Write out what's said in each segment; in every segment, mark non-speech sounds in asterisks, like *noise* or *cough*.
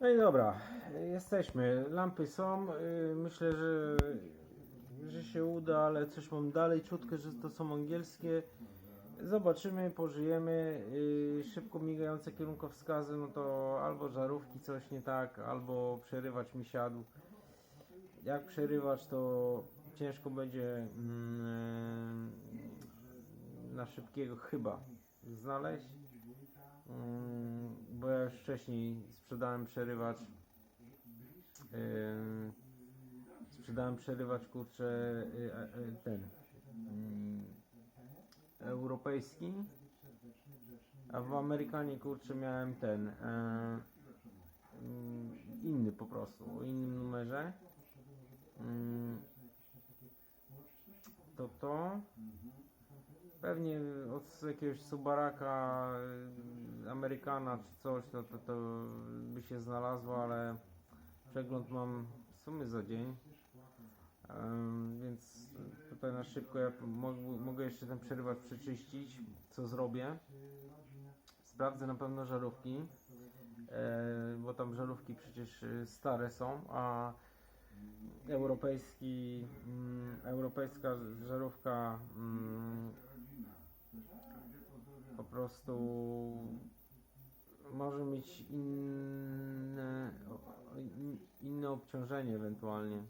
No i dobra, jesteśmy. Lampy są. y, Myślę, że, że się uda, ale coś mam dalej czutkę, że to są angielskie. Zobaczymy, pożyjemy. Y, Szybko migające kierunkowskazy, no to albo żarówki coś nie tak, albo przerywacz mi siadł. Jak przerywać, to ciężko będzie mm, na szybkiego chyba znaleźć. Mm, bo ja już wcześniej sprzedałem przerywacz. Yy, sprzedałem przerywacz kurczę e, e, ten yy, europejski. A w Amerykanie kurczę miałem ten e, yy, inny po prostu, o innym numerze. To to. Pewnie od jakiegoś Subaraka, y, Amerykana czy coś, to, to, by się znalazło, ale przegląd mam w sumie za dzień. Em, więc tutaj na szybko ja mogę, mogę jeszcze ten przerywacz przeczyścić, co zrobię. Sprawdzę na pewno żarówki, e, bo tam żarówki przecież y, stare są, a europejski, mm, europejska żarówka mm, po prostu może mieć inne, inne obciążenie ewentualnie.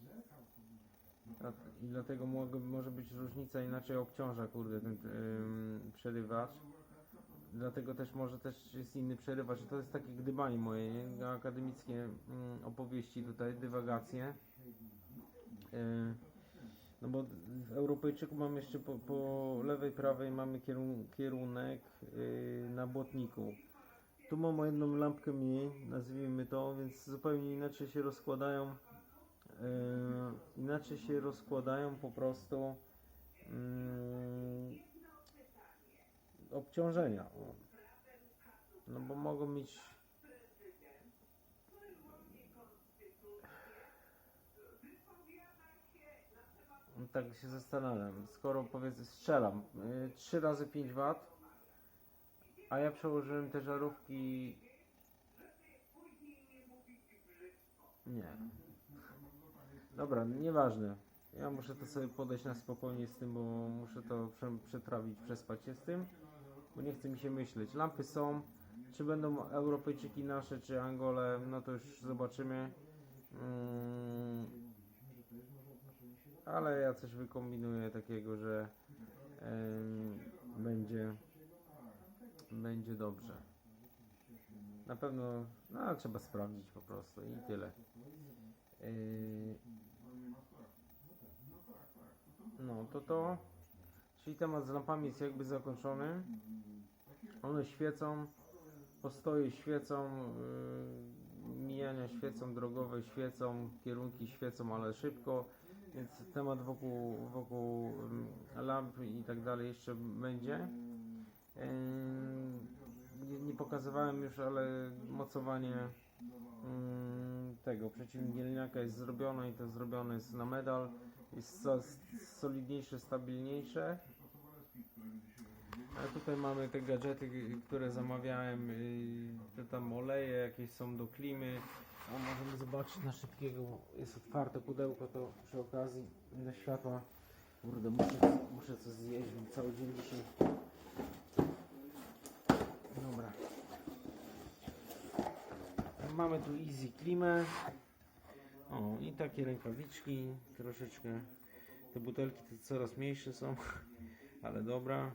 I dlatego może być różnica, inaczej obciąża kurde ten ym, przerywacz. Dlatego też może też jest inny przerywacz. To jest takie gdybanie moje, nie? akademickie mm, opowieści tutaj, dywagacje. Yy, no bo w Europejczyku mam jeszcze po, po lewej, prawej mamy kierun kierunek yy, na błotniku. Tu mam o jedną lampkę mniej, nazwijmy to, więc zupełnie inaczej się rozkładają. Yy, inaczej się rozkładają po prostu yy, obciążenia. No bo mogą mieć No Tak się zastanawiam. Skoro powiedzmy strzelam y, 3 razy 5 W, a ja przełożyłem te żarówki. Nie. Dobra, nieważne. Ja muszę to sobie podejść na spokojnie z tym, bo muszę to prze, przetrawić, przespać się z tym, bo nie chce mi się myśleć. Lampy są. Czy będą Europejczyki nasze, czy Angole, no to już zobaczymy. Mm, ale ja coś wykombinuję takiego, że em, będzie będzie dobrze. Na pewno no, trzeba sprawdzić po prostu i tyle. Yy, no to to. Czyli temat z lampami jest jakby zakończony. One świecą, postoje świecą, yy, mijania świecą, drogowe świecą, kierunki świecą, ale szybko. Więc temat wokół, wokół lamp i tak dalej jeszcze będzie. Nie, nie pokazywałem już, ale mocowanie tego przeciwmgielniaka jest zrobione i to zrobione jest na medal. Jest so, solidniejsze, stabilniejsze. A tutaj mamy te gadżety, które zamawiałem. yy, Te tam oleje jakieś są do klimy. A możemy zobaczyć na szybkiego. Jest otwarte pudełko, to przy okazji do światła. Kurde, muszę, muszę coś zjeść, bo cały dzień dzisiaj. Dobra. Mamy tu Easy Klimę. O, i takie rękawiczki, troszeczkę. Te butelki to coraz mniejsze są, *laughs* ale dobra.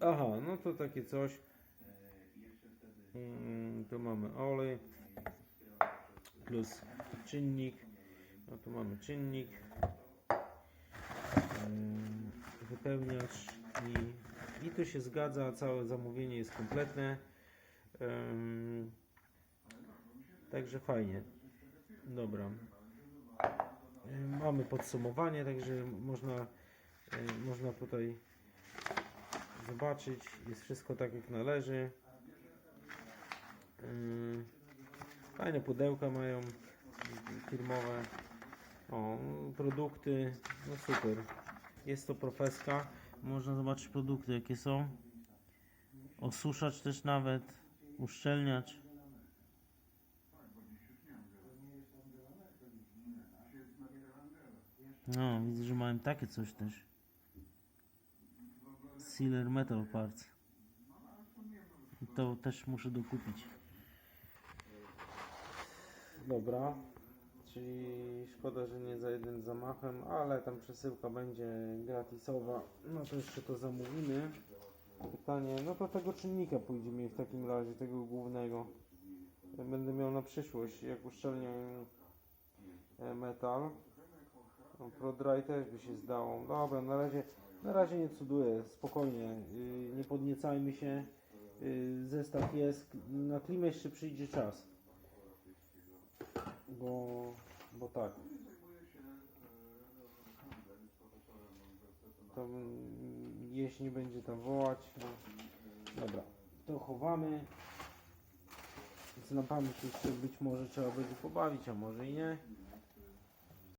Aha, no to takie coś. Mm, tu mamy olej plus czynnik. No tu mamy czynnik, wypełniacz i, i tu się zgadza, całe zamówienie jest kompletne. Także fajnie. Dobra. Mamy podsumowanie, także można, można tutaj zobaczyć. Jest wszystko tak jak należy. Fajne pudełka mają firmowe. O, produkty, no super. Jest to profeska. Można zobaczyć produkty jakie są. Osuszacz też nawet, uszczelniacz. No, widzę, że mają takie coś też. Sealer Metal Parts. To też muszę dokupić. Dobra. Czyli szkoda, że nie za jednym zamachem, ale tam przesyłka będzie gratisowa. No to jeszcze to zamówimy. Pytanie, no to tego czynnika pójdzie mi w takim razie, tego głównego. Będę miał na przyszłość, jak uszczelnię e, metal. No, ProDry też by się zdało. Dobra, na razie, na razie nie cuduję, spokojnie. Yy, nie podniecajmy się. Yy, zestaw jest, na klimę jeszcze przyjdzie czas. Bo, bo tak. To mm, jeśli będzie tam wołać, no. Dobra, to chowamy. Na pamięć jeszcze być może trzeba będzie pobawić, a może i nie.